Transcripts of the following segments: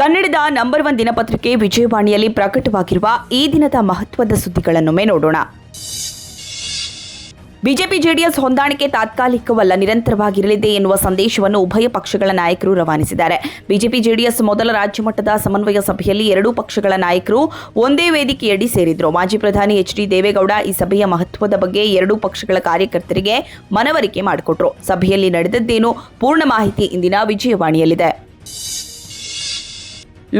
ಕನ್ನಡದ number one ದಿನಪತ್ರಿಕೆ ವಿಜಯವಾಣಿಯಲ್ಲಿ ಪ್ರಕಟವಾಗಿರುವ ಈ ದಿನದ ಮಹತ್ವದ ಸುದ್ದಿಗಳನ್ನೊಮ್ಮೆ ನೋಡೋಣ. ಬಿಜೆಪಿ ಜೆಡಿಎಸ್ ಹೊಂದಾಣಿಕೆ ತಾತ್ಕಾಲಿಕವಲ್ಲ, ನಿರಂತರವಾಗಿರಲಿದೆ ಎನ್ನುವ ಸಂದೇಶವನ್ನು ಉಭಯ ಪಕ್ಷಗಳ ನಾಯಕರು ರವಾನಿಸಿದ್ದಾರೆ. ಬಿಜೆಪಿ ಜೆಡಿಎಸ್ ಮೊದಲ ರಾಜ್ಯ ಮಟ್ಟದ ಸಮನ್ವಯ ಸಭೆಯಲ್ಲಿ ಎರಡೂ ಪಕ್ಷಗಳ ನಾಯಕರು ಒಂದೇ ವೇದಿಕೆಯಡಿ ಸೇರಿದ್ರು. ಮಾಜಿ ಪ್ರಧಾನಿ ಎಚ್ ಡಿ ದೇವೇಗೌಡ ಈ ಸಭೆಯ ಮಹತ್ವದ ಬಗ್ಗೆ ಎರಡೂ ಪಕ್ಷಗಳ ಕಾರ್ಯಕರ್ತರಿಗೆ ಮನವರಿಕೆ ಮಾಡಿಕೊಟ್ರು. ಸಭೆಯಲ್ಲಿ ನಡೆದದ್ದೇನು ಪೂರ್ಣ ಮಾಹಿತಿ ಇಂದಿನ ವಿಜಯವಾಣಿಯಲ್ಲಿದೆ.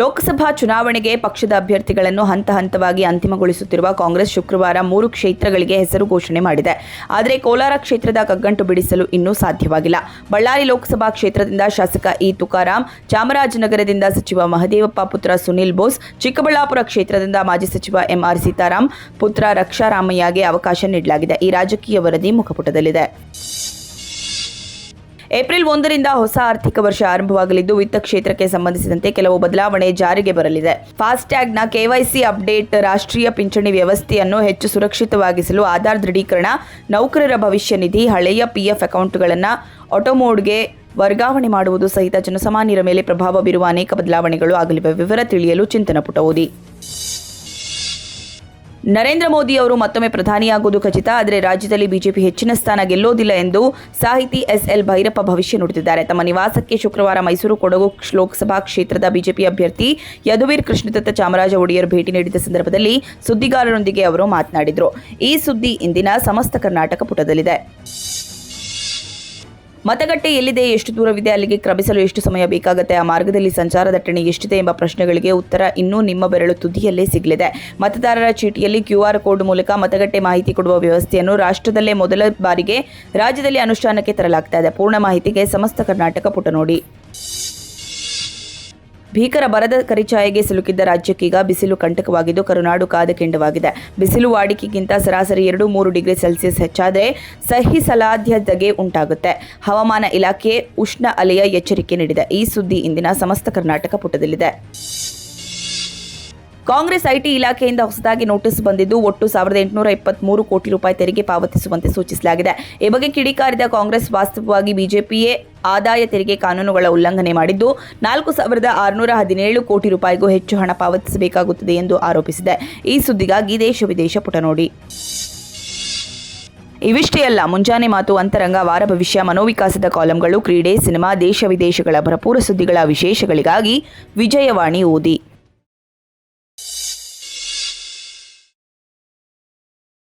ಲೋಕಸಭಾ ಚುನಾವಣೆಗೆ ಪಕ್ಷದ ಅಭ್ಯರ್ಥಿಗಳನ್ನು ಹಂತ ಹಂತವಾಗಿ ಅಂತಿಮಗೊಳಿಸುತ್ತಿರುವ ಕಾಂಗ್ರೆಸ್ ಶುಕ್ರವಾರ ಮೂರು ಕ್ಷೇತ್ರಗಳಿಗೆ ಹೆಸರು ಘೋಷಣೆ ಮಾಡಿದೆ. ಆದರೆ ಕೋಲಾರ ಕ್ಷೇತ್ರದ ಕಗ್ಗಂಟು ಬಿಡಿಸಲು ಇನ್ನೂ ಸಾಧ್ಯವಾಗಿಲ್ಲ. ಬಳ್ಳಾರಿ ಲೋಕಸಭಾ ಕ್ಷೇತ್ರದಿಂದ ಶಾಸಕ ಇ ತುಕಾರಾಂ, ಚಾಮರಾಜನಗರದಿಂದ ಸಚಿವ ಮಹದೇವಪ್ಪ, ಪುತ್ರ ಸುನಿಲ್ ಬೋಸ್, ಚಿಕ್ಕಬಳ್ಳಾಪುರ ಕ್ಷೇತ್ರದಿಂದ ಮಾಜಿ ಸಚಿವ ಎಂಆರ್ ಸೀತಾರಾಮ್ ಪುತ್ರ ರಕ್ಷಾರಾಮಯ್ಯಗೆ ಅವಕಾಶ ನೀಡಲಾಗಿದೆ. ಈ ರಾಜಕೀಯ ವರದಿ ಮುಖಪುಟದಲ್ಲಿದೆ. ಏಪ್ರಿಲ್ ಒಂದರಿಂದ ಹೊಸ ಆರ್ಥಿಕ ವರ್ಷ ಆರಂಭವಾಗಲಿದ್ದು ವಿತ್ತ ಕ್ಷೇತ್ರಕ್ಕೆ ಸಂಬಂಧಿಸಿದಂತೆ ಕೆಲವು ಬದಲಾವಣೆ ಜಾರಿಗೆ ಬರಲಿದೆ. ಫಾಸ್ಟ್ಯಾಗ್ನ ಕೆವೈಸಿ ಅಪ್ಡೇಟ್ ರಾಷ್ಟ್ರೀಯ ಪಿಂಚಣಿ ವ್ಯವಸ್ಥೆಯನ್ನು ಹೆಚ್ಚು ಸುರಕ್ಷಿತವಾಗಿಸಲು ಆಧಾರ್ ದೃಢೀಕರಣ, ನೌಕರರ ಭವಿಷ್ಯ ನಿಧಿ, ಹಳೆಯ ಪಿಎಫ್ ಅಕೌಂಟ್ಗಳನ್ನು ಆಟೋಮೋಡ್ಗೆ ವರ್ಗಾವಣೆ ಮಾಡುವುದು ಸಹಿತ ಜನಸಾಮಾನ್ಯರ ಮೇಲೆ ಪ್ರಭಾವ ಬೀರುವ ಅನೇಕ ಬದಲಾವಣೆಗಳು ಆಗಲಿವೆ. ವಿವರ ತಿಳಿಯಲು ಚಿಂತನ ಪುಟ ಓದಿ ನರೇಂದ್ರ ಮೋದಿ ಅವರು ಮತ್ತೊಮ್ಮೆ ಪ್ರಧಾನಿಯಾಗುವುದು ಖಚಿತ, ಆದರೆ ರಾಜ್ಯದಲ್ಲಿ ಬಿಜೆಪಿ ಹೆಚ್ಚಿನ ಸ್ಥಾನ ಗೆಲ್ಲೋದಿಲ್ಲ ಎಂದು ಸಾಹಿತಿ ಎಸ್ ಎಲ್ ಭೈರಪ್ಪ ಭವಿಷ್ಯ ನುಡಿದಿದ್ದಾರೆ. ತಮ್ಮ ನಿವಾಸಕ್ಕೆ ಶುಕ್ರವಾರ ಮೈಸೂರು ಕೊಡಗು ಲೋಕಸಭಾ ಕ್ಷೇತ್ರದ ಬಿಜೆಪಿ ಅಭ್ಯರ್ಥಿ ಯದುವೀರ್ ಕೃಷ್ಣದತ್ತ ಚಾಮರಾಜ ಒಡೆಯರ್ ಭೇಟಿ ನೀಡಿದ ಸಂದರ್ಭದಲ್ಲಿ ಸುದ್ದಿಗಾರರೊಂದಿಗೆ ಅವರು ಮಾತನಾಡಿದರು. ಈ ಸುದ್ದಿ ಇಂದಿನ ಸಮಸ್ತ ಕರ್ನಾಟಕ ಪುಟದಲ್ಲಿದೆ. ಮತಗಟ್ಟೆ ಎಲ್ಲಿದೆ, ಎಷ್ಟು ದೂರವಿದೆ, ಅಲ್ಲಿಗೆ ಕ್ರಮಿಸಲು ಎಷ್ಟು ಸಮಯ ಬೇಕಾಗುತ್ತೆ, ಆ ಮಾರ್ಗದಲ್ಲಿ ಸಂಚಾರ ದಟ್ಟಣೆ ಎಷ್ಟಿದೆ ಎಂಬ ಪ್ರಶ್ನೆಗಳಿಗೆ ಉತ್ತರ ಇನ್ನೂ ನಿಮ್ಮ ಬೆರಳು ತುದಿಯಲ್ಲೇ ಸಿಗಲಿದೆ. ಮತದಾರರ ಚೀಟಿಯಲ್ಲಿ ಕ್ಯೂಆರ್ ಕೋಡ್ ಮೂಲಕ ಮತಗಟ್ಟೆ ಮಾಹಿತಿ ಕೊಡುವ ವ್ಯವಸ್ಥೆಯನ್ನು ರಾಷ್ಟ್ರದಲ್ಲೇ ಮೊದಲ ಬಾರಿಗೆ ರಾಜ್ಯದಲ್ಲಿ ಅನುಷ್ಠಾನಕ್ಕೆ ತರಲಾಗ್ತಾ ಇದೆ. ಪೂರ್ಣ ಮಾಹಿತಿಗೆ ಸಮಸ್ತ ಕರ್ನಾಟಕ ಪುಟ ನೋಡಿ ಭೀಕರ ಬರದ ಕರಿಛಾಯೆಗೆ ಸಿಲುಕಿದ್ದ ರಾಜ್ಯಕ್ಕೀಗ ಬಿಸಿಲು ಕಂಟಕವಾಗಿದ್ದು ಕರುನಾಡು ಕಾದ ಕೆಂಡವಾಗಿದೆ. ಬಿಸಿಲು ವಾಡಿಕೆಗಿಂತ ಸರಾಸರಿ ಎರಡು ಮೂರು ಡಿಗ್ರಿ ಸೆಲ್ಸಿಯಸ್ ಹೆಚ್ಚಾದರೆ ಸಹಿಸಲಾಧ್ಯತೆಗೆ ಉಂಟಾಗುತ್ತೆ. ಹವಾಮಾನ ಇಲಾಖೆ ಉಷ್ಣ ಅಲೆಯ ಎಚ್ಚರಿಕೆ ನೀಡಿದೆ. ಈ ಸುದ್ದಿ ಇಂದಿನ ಸಮಸ್ತ ಕರ್ನಾಟಕ ಪುಟದಲ್ಲಿದೆ. ಕಾಂಗ್ರೆಸ್ ಐಟಿ ಇಲಾಖೆಯಿಂದ ಹೊಸದಾಗಿ ನೋಟಿಸ್ ಬಂದಿದ್ದು, ಒಟ್ಟು ಸಾವಿರದ ಎಂಟುನೂರ ಇಪ್ಪತ್ಮೂರು ಕೋಟಿ ರೂಪಾಯಿ ತೆರಿಗೆ ಪಾವತಿಸುವಂತೆ ಸೂಚಿಸಲಾಗಿದೆ. ಈ ಬಗ್ಗೆ ಕಿಡಿಕಾರಿದ ಕಾಂಗ್ರೆಸ್ ವಾಸ್ತವವಾಗಿ ಬಿಜೆಪಿಯೇ ಆದಾಯ ತೆರಿಗೆ ಕಾನೂನುಗಳ ಉಲ್ಲಂಘನೆ ಮಾಡಿದ್ದು, ನಾಲ್ಕು ಸಾವಿರದ ಆರುನೂರ ಹದಿನೇಳು ಕೋಟಿ ರೂಪಾಯಿಗೂ ಹೆಚ್ಚು ಹಣ ಪಾವತಿಸಬೇಕಾಗುತ್ತದೆ ಎಂದು ಆರೋಪಿಸಿದೆ. ಈ ಸುದ್ದಿಗಾಗಿ ದೇಶ ವಿದೇಶ ಪುಟ ನೋಡಿ. ಇವಿಷ್ಟೇ ಅಲ್ಲ, ಮುಂಜಾನೆ ಮಾತು ಅಂತರಂಗ, ವಾರ ಭವಿಷ್ಯ, ಮನೋವಿಕಾಸದ ಕಾಲಂಗಳು, ಕ್ರೀಡೆ, ಸಿನಿಮಾ, ದೇಶ ವಿದೇಶಗಳ ಭರಪೂರ ಸುದ್ದಿಗಳ ವಿಶೇಷಗಳಿಗಾಗಿ ವಿಜಯವಾಣಿ ಓದಿ.